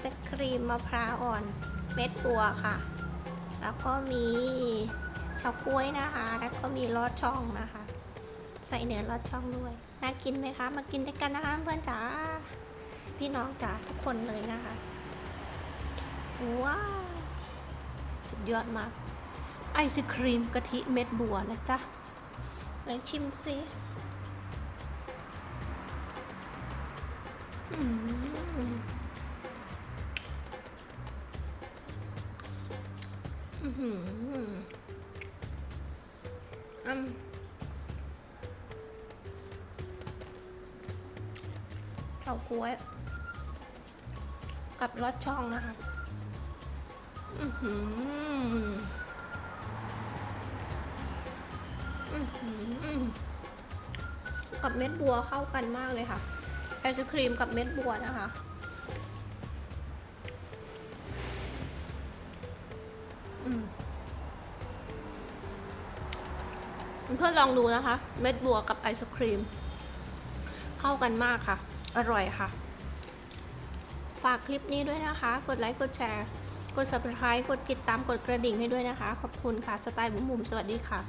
ศครีมมะพร้าวอ่อนเม็ดบัวค่ะ แล้วก็มีเฉาก๊วยนะคะ แล้วก็มีลอดช่องนะคะ ใส่เนื้อลอดช่องด้วย น่ากินไหมคะ มากินด้วยกันนะคะเพื่อนจ๋า พี่น้องจ๋าทุกคนเลยนะคะ ว้าว สุดยอดมาก ไอศครีมกะทิเม็ดบัวนะจ๊ะลองชิมสิอืม อื้อหืออืมเฉาก๊วย กับรสช่องนะคะอือหืออื้อหือกับเม็ดบัวเข้ากันมากเลยค่ะไอศครีมกับเม็ดบัวนะคะ เพื่อนลองดูนะคะ เม็ดบัวกับไอศครีม เข้ากันมากค่ะ อร่อยค่ะ ฝากคลิปนี้ด้วยนะคะ กดไลค์ กดแชร์ กด subscribe กดติดตามกดกระดิ่งให้ด้วยนะคะ ขอบคุณค่ะ สไตล์บุ๋มบุ๋มสวัสดีค่ะ